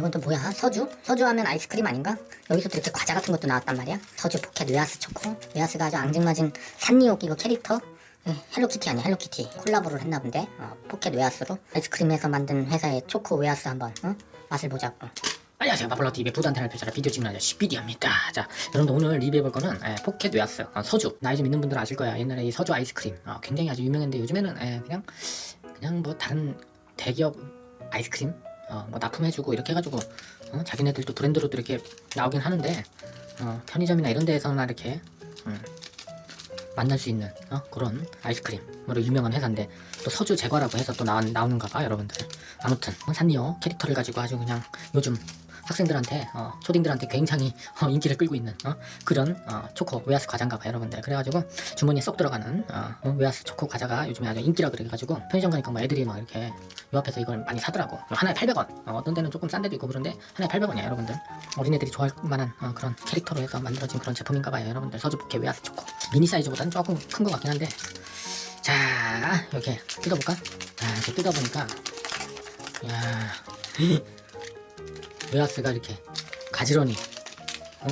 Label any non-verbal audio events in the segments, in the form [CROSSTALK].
이건 또 뭐야? 서주? 서주 하면 아이스크림 아닌가? 여기서 또 이렇게 과자 같은 것도 나왔단 말이야. 서주 포켓 웨하스 초코. 웨하스가 아주 앙증맞은 산리오 끼고 캐릭터. 예, 헬로키티 아니야 헬로키티 콜라보를 했나 본데 어, 포켓 웨하스로 아이스크림에서 만든 회사의 초코 웨하스 한번 어? 맛을 보자고 안녕하세요 마블러 TV의 부단테를 펼쳐라 비디오 찍는 아저씨 비디입니다 자 여러분들 오늘 리뷰해볼 거는 에, 포켓 웨하스 어, 서주 나이 좀 있는 분들은 아실 거야 옛날에 이 서주 아이스크림 어, 굉장히 아주 유명했는데 요즘에는 에, 그냥 그냥 뭐 다른 대기업 아이스크림 어, 뭐 납품해주고 이렇게 해가지고 어, 자기네들도 브랜드로도 이렇게 나오긴 하는데 어, 편의점이나 이런 데에서나 이렇게 음, 만날 수 있는 어, 그런 아이스크림으로 유명한 회사인데 또 서주 제과라고 해서 또 나온, 나오는가 봐 여러분들. 아무튼 어, 산리오 캐릭터를 가지고 아주 그냥 요즘 학생들한테 어, 초딩들한테 굉장히 어, 인기를 끌고 있는 어, 그런 어, 초코 웨하스 과자인가 봐 여러분들. 그래가지고 주머니에 쏙 들어가는 어, 어, 웨하스 초코 과자가 요즘에 아주 인기라 그래가지고 편의점 가니까 뭐 애들이 막 이렇게 요 앞에서 이걸 많이 사더라고. 하나에 800원. 어, 떤 데는 조금 싼 데도 있고 그런데 하나에 800원이야 여러분들. 어린애들이 좋아할 만한 어, 그런 캐릭터로 해서 만들어진 그런 제품인가 봐요 여러분들. 서주포케 웨하스 초코. 미니 사이즈보다는 조금 큰 것 같긴 한데. 자 이렇게 뜯어볼까? 자 이렇게 뜯어보니까 야 웨하스가 이렇게 가지런히 어?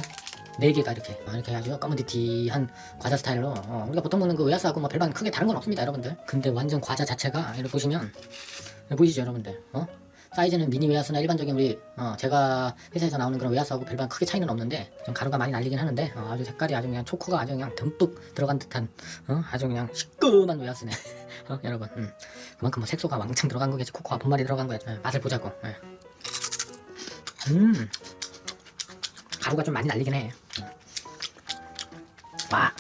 네 개가 이렇게 어, 이렇게 아주 까무디티한 과자 스타일로 어, 우리가 보통 먹는 그 웨하스하고 뭐 별반 크게 다른 건 없습니다 여러분들 근데 완전 과자 자체가 이렇게 보시면 보이시죠 여러분들 어? 사이즈는 미니 웨하스나 일반적인 우리 어, 제가 회사에서 나오는 그런 웨하스하고 별반 크게 차이는 없는데 좀 가루가 많이 날리긴 하는데 어, 아주 색깔이 아주 그냥 초코가 아주 그냥 듬뿍 들어간 듯한 어? 아주 그냥 시꺼먼 웨하스네 [LAUGHS] 어, 여러분 음. 그만큼 뭐 색소가 왕창 들어간 거겠지 코코아 분말이 들어간 거야 예, 맛을 보자고 예. 음 가루가 좀 많이 날리긴 해. 와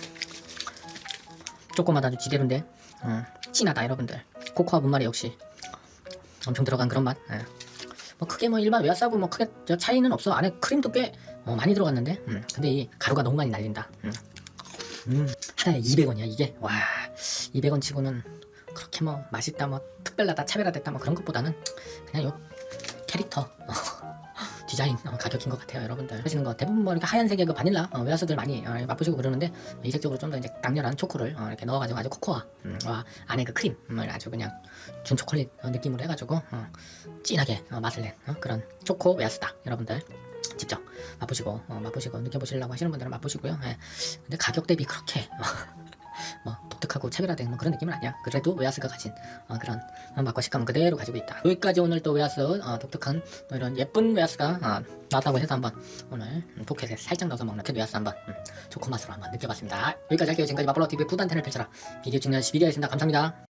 조금마다 아주 지대로인데 음, 진하다 여러분들 코코아 분말이 역시 엄청 들어간 그런 맛. 예. 뭐 크게 뭐 일반 웨하스하고 뭐 크게 저 차이는 없어. 안에 크림도 꽤 어, 많이 들어갔는데 음, 근데 이 가루가 너무 많이 날린다. 음. 음, 하나에 200원이야 이게. 와 200원 치고는 그렇게 뭐 맛있다 뭐 특별하다 차별화됐다 뭐 그런 것보다는 그냥 요 캐릭터 디자인 어, 가격인 것 같아요 여러분들. 하시는 거 대부분 뭐 이렇게 하얀색의 그 바닐라 어, 웨하스들 많이 어, 맛보시고 그러는데 이색적으로 좀 더 이제 강렬한 초코를 어, 이렇게 넣어가지고 아주 코코아 음, 와 안에 그 크림을 아주 그냥 준 초콜릿 어, 느낌으로 해가지고 어, 진하게 어, 맛을 낸 어, 그런 초코 웨하스다 여러분들. 직접 맛보시고 어, 맛보시고 느껴보시려고 하시는 분들은 맛보시고요. 예. 근데 가격 대비 그렇게 [LAUGHS] 뭐 독특하고 차별화된 뭐 그런 느낌은 아니야. 그래도 웨하스가 가진 어, 그런 어, 맛과 식감은 그대로 가지고 있다. 여기까지 오늘 또 웨하스 어, 독특한 뭐 이런 예쁜 웨하스가 어, 나왔다고 해서 한번 오늘 음, 포켓에 살짝 넣어서 먹는 그 웨하스 한번 음, 초코 맛으로 한번 느껴봤습니다. 여기까지 할게요. 지금까지 마블로 TV의 부단텐을 펼쳐라. 비디오 찍는 11위였습니다. 감사합니다.